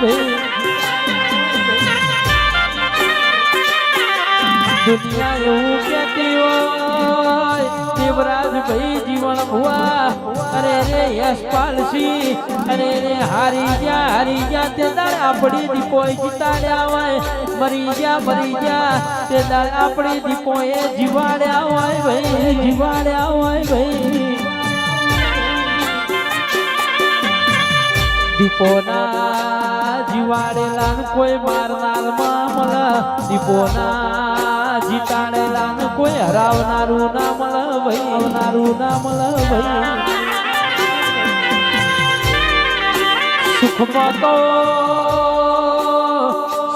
ભાઈ દુનિયા એવું કહેતી હોય, દેવરાજ ભાઈ જીવન ભુવા. અરે રે યશપાલસિંહ અરે રે હારી જા હારી જા તે દાળ આપણી દીપોએ જીતાડ્યા હોય. મરી જા મરી જા તે દાળ આપણી દીપોએ જીવાડ્યા હોય ભાઈ, જીવાડ્યા હોય ભાઈ. દીપોના જીવાડેલા ને કોઈ મારનારમાં મળે દીપોના જીતાડેલા ને કોઈ હરાવનારું ના મળ ભાઈ આવનારું ના મળ ભાઈ. સુખમાં તો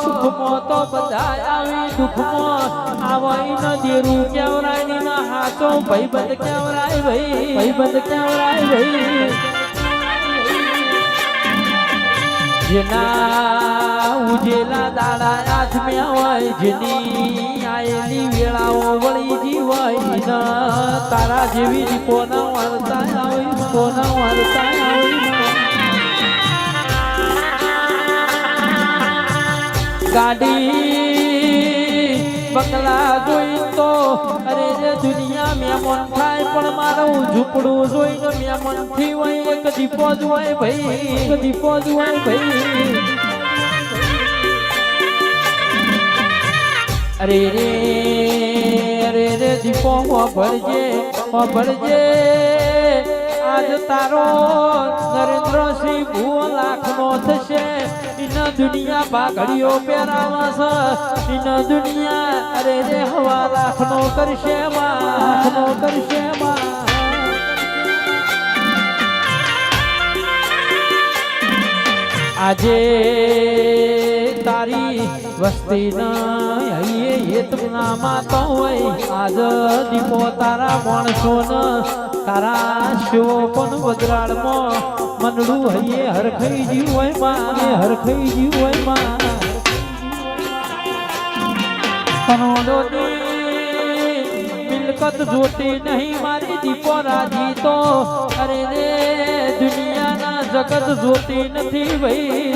સુખમાં તો બધા આવી દુઃખમાં આવાઈ ન દેરું કેવરાય ના હાથો ભાઈ બંધ કેવરાય ભાઈ. ભાઈબંધ કેવરાય ભાઈ. જેના ઉજેલા દાડા હાથમાં હોય, જેની આયેલી વેળાઓ વળી જીવાય તારા જેવી કોના વાર્તા આવી, કોના વાર્તા આવી ગાડી બંગલા જોઈ તો અરે દુનિયા મેમન થાય પણ મારું ઝૂંપડું જોઈને મેમનથી હોય એક દીપો જ હોય ભાઈ, એક દીપો જ ભાઈ. અરે રે અરે રે, દીપો ભરજે ભરજે. આજ તારો નરેન્દ્રસિંહ ભૂ લાખનો થશે. ઇન દુનિયા પાઘડીઓ પહેરાવા છે ઇન દુનિયા અરે રે હવા લાખનો કરશે લાખનો કરશે આજે તારી વસ્તી ન હેતનામાં તો હોય. આજ દીપો તારા માણસો ન તારા શિવો પણ વજરાળમાં મનડું હૈયે, હરખઈ જીવ હોયમાં. હરખઈ જીવ હોયમાં. મિલકત જોતી નહીં મારી દીપો રાજી તો. અરે રે, દુનિયાના જગત જોતી નથી ભાઈ